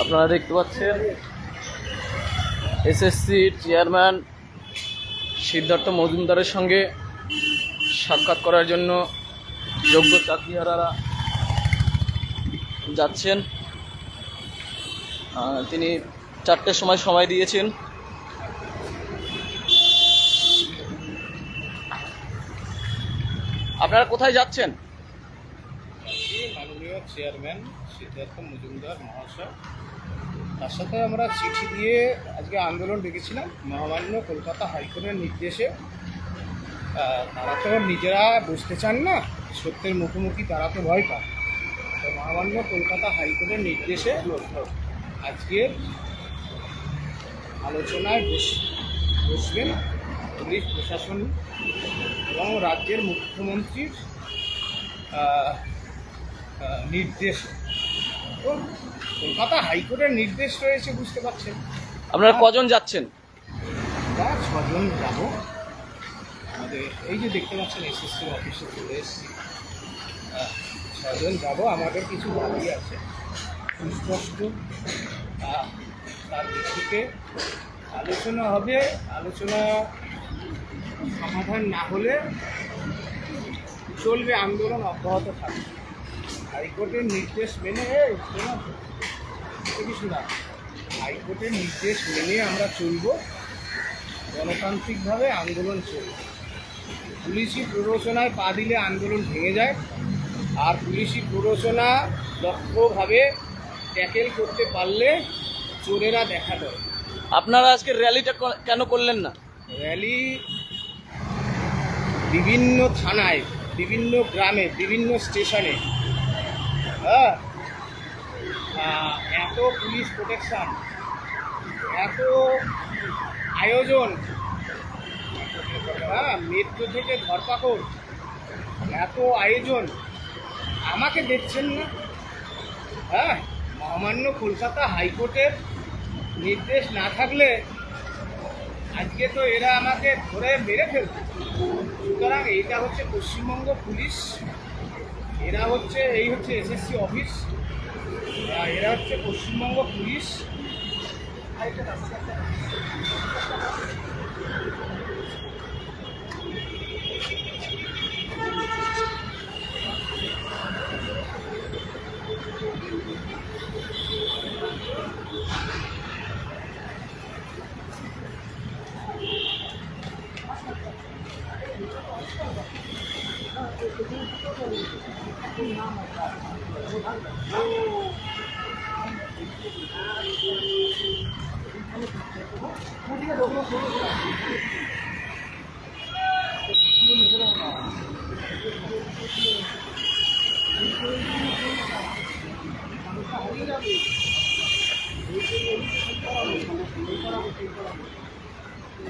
আপনারা দেখতে পাচ্ছেন এসএসসি চেয়ারম্যান সিদ্ধার্থ মজুমদারের সঙ্গে সাক্ষাৎ করার জন্য যোগ্য চাকরিহারারা যাচ্ছেন। তিনি চারটের সময় সময় দিয়েছেন। আপনারা কোথায় যাচ্ছেন? চেয়ারম্যান সিদ্ধার্থ মজুমদার মহাশয়, তার সাথে আমরা চিঠি দিয়ে আজকে আন্দোলন ডেকেছিলাম। মহামান্য কলকাতা হাইকোর্টের নির্দেশে তারা তো নিজেরা বুঝতে চান না, সত্যের মুখোমুখি তারা তো ভয় পায়। তো মহামান্য কলকাতা হাইকোর্টের নির্দেশে আজকের আলোচনায় বস- বসবেন পুলিশ প্রশাসন এবং রাজ্যের মুখ্যমন্ত্রীর নির্দেশ। তো কলকাতা হাইকোর্টের নির্দেশ রয়েছে বুঝতে পারছেন? আপনারা কজন যাচ্ছেন? ছজন যাব। আমাদের এই যে দেখতে পাচ্ছেন এসএসসি অফিসে চলে এসেছি। ছজন যাব আমাদের কিছু দাবি আছে। সুস্পষ্ট তার ভিত্তিতে আলোচনা হবে। আলোচনা সমাধান না হলে চলবে আন্দোলন অব্যাহত থাকবে। হাইকোর্টের নির্দেশ মেনে কিছু শোনা হাইকোর্টের নির্দেশ মেনে আমরা চলব। গণতান্ত্রিকভাবে আন্দোলন চলবে। পুলিশি প্ররোচনায় পা দিলে আন্দোলন ভেঙে যায়। আর পুলিশি প্ররোচনা দক্ষভাবে ট্যাকেল করতে পারলে চোরেরা দেখা দেয়। আপনারা আজকে র্যালিটা কেন করলেন না? র্যালি বিভিন্ন থানায়, বিভিন্ন গ্রামে, বিভিন্ন স্টেশনে। হ্যাঁ? এত পুলিশ প্রোটেকশান, এত আয়োজন হ্যাঁ মেট্রো থেকে ধরপাকড়, এত আয়োজন, আমাকে দেখছেন না? হ্যাঁ মহামান্য কলকাতা হাইকোর্টের নির্দেশ না থাকলে আজকে তো এরা আমাকে ধরে মেরে ফেলবে। সুতরাং এইটা হচ্ছে পশ্চিমবঙ্গ পুলিশ, এরা হচ্ছে, এই হচ্ছে এসএসসি অফিস এরা হচ্ছে পশ্চিমবঙ্গ পুলিশ।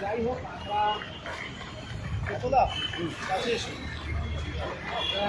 যাই হোক আমরা কতদা কাছে এসো আমরা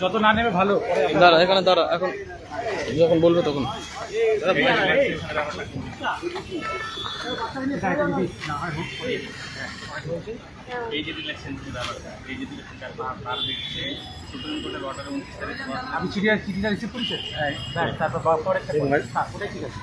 যত না নেবে ভালো। দাঁড়া এখানে দাঁড়া এখন যখন বলবে তখন। আমি যে ইলেকশন এই যে ইলেকশন তার দেখছে সুপ্রিম কোর্টের অর্ডার উনত্রিশ তারিখ আপনি চিঠিটা চিঠিটা রিসিভ করেছেন তারপর পরে তারপরে ঠিক আছে।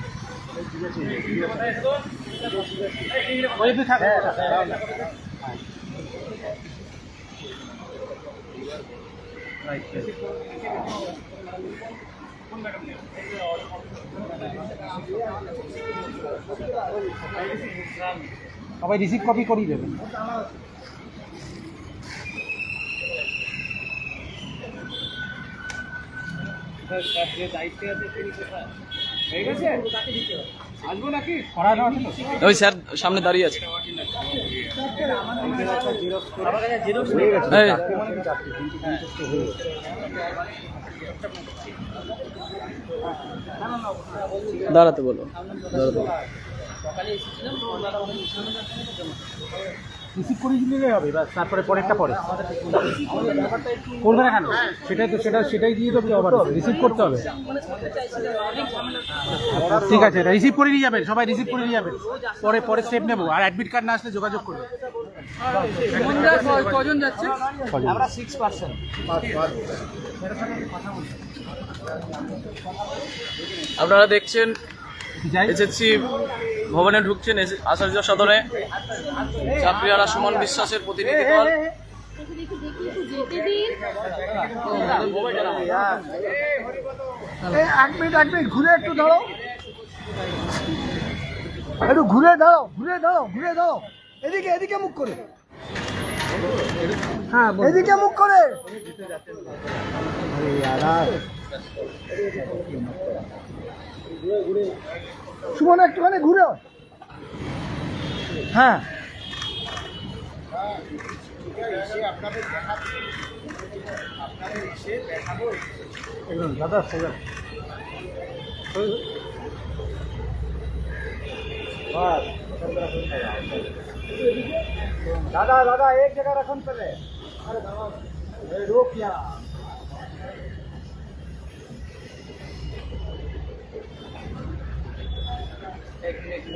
সবাই রিসিভ কপি করিয়ে দেবেন। দায়িত্বে আছে তিনি কোথায়? গেছে? আসব নাকি? ওই স্যার সামনে দাঁড়িয়ে আছে। দাঁড়াতে বলো দাঁড়াতে বলো। রিসিভ করে দিলে হবে বাস তারপরে পরেরটা পরে। করবে না কেন সেটাই তো সেটা সেটাই দিয়ে তো আবার রিসিভ করতে হবে। ঠিক আছে রিসিভ করে নিয়ে যাবেন সবাই রিসিভ করে নিয়ে যাবেন। পরে পরে স্টেপ নেব আর অ্যাডমিট কার্ড না আসলে যোগাযোগ করবে। কজন যাচ্ছে? আমরা সিক্স পার্সেন্ট আপনারা দেখছেন এসএসসি ভবনে ঢুকছেন এস- আচার্য সদনে। চাকরিয়ারা সুমন বিশ্বাসের প্রতিনিধি দল। এক মিনিট এক মিনিট ঘুরে একটু দাঁড়াও। একটু ঘুরে দাঁড়াও ঘুরে দাঁড়াও ঘুরে দাঁড়াও। এদিকে এদিকে মুখ করে। হ্যাঁ এদিকে মুখ করে। সুমন একটুখানি ঘুরে হ্যাঁ এসে আপনাদের দেখাবো আপনাদের এসে দেখাবো দাদা সোজা दादा दादा एक जगह रखन पहले अरे दादा रोक यार Oh.